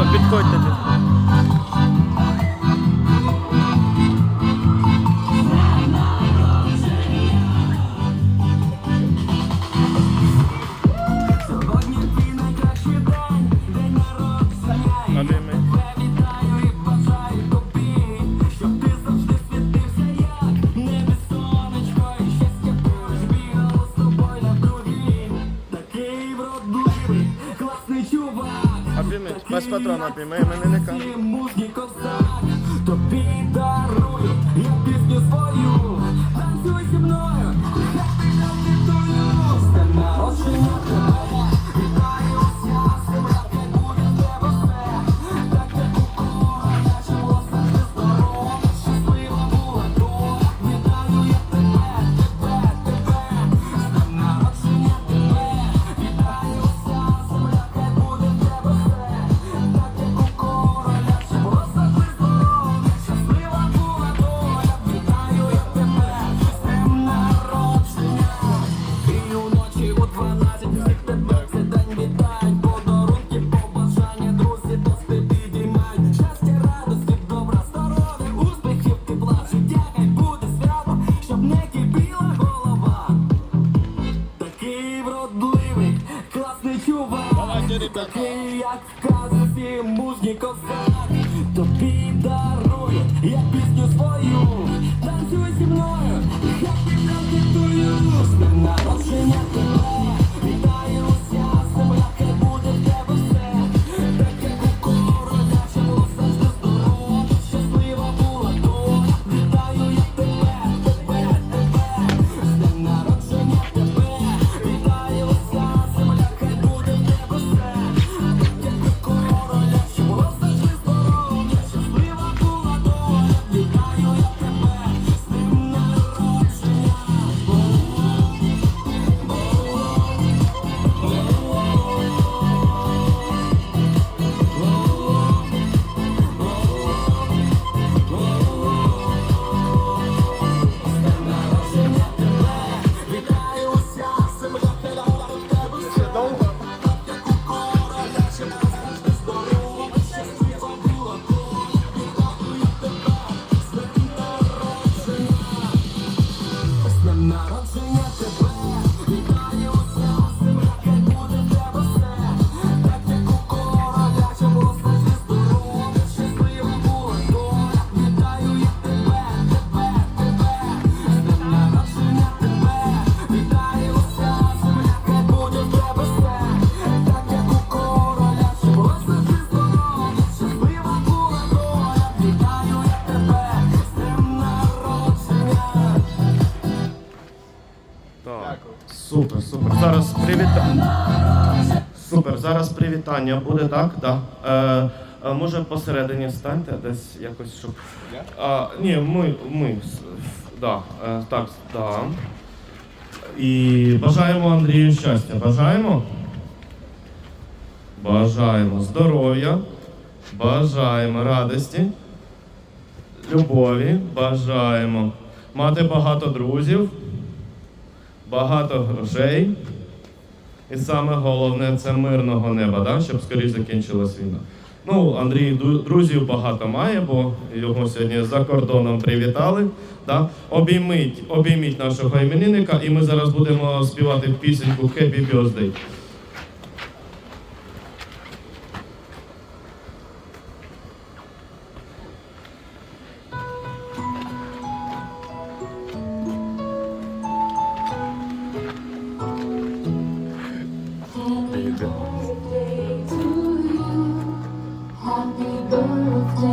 підходьте. Навіть без патрона пійми мене не кажуть. Мужній козак, тобі дарую, я пісню свою, танцюй зі мною, я тебе такий, як в казці мужній козак Тобі дарує, я пісню свою. Танцюй зі мною, я тебе диктую З днем народження. Супер, зараз привітання буде, так? Да. Е, е, може посередині станьте десь якось, щоб. А, ні, ми. ми да, е, так, да. І бажаємо Андрію щастя. Бажаємо. Бажаємо здоров'я, бажаємо радості, любові, бажаємо мати багато друзів, багато грошей. І саме головне це мирного неба, да? щоб скоріше закінчилась війна. Ну, Андрій друзів багато має, бо його сьогодні за кордоном привітали. Да? Обійміть обійміть нашого іменинника, і ми зараз будемо співати пісеньку «Happy Birthday». birthday.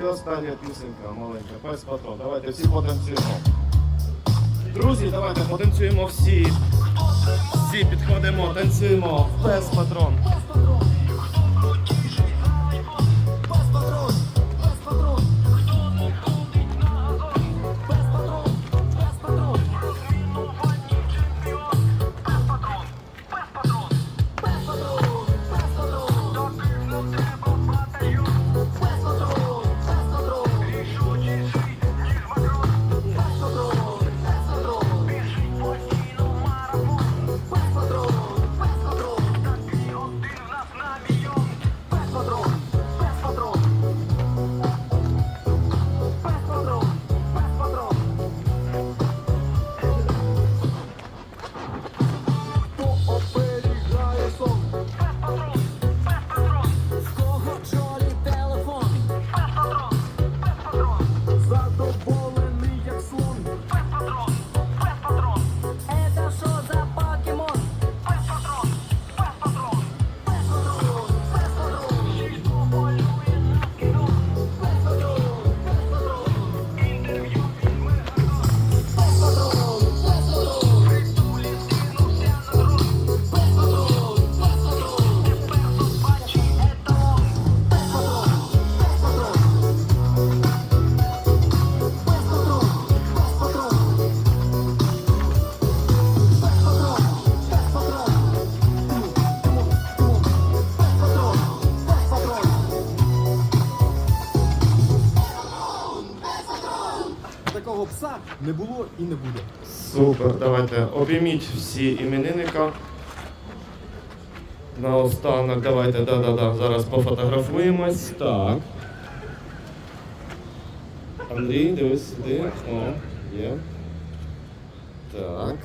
І остання пісенька маленька, без патрон. Давайте всі потанцюємо. Друзі, давайте потанцюємо всі. Всі підходимо, танцюємо. Без патрон. Не було і не буде. Супер, давайте обійміть всі іменинника. Наостанок, давайте, да-да-да, зараз пофотографуємось. Так. Андрій, дивись сюди. О, є. Так.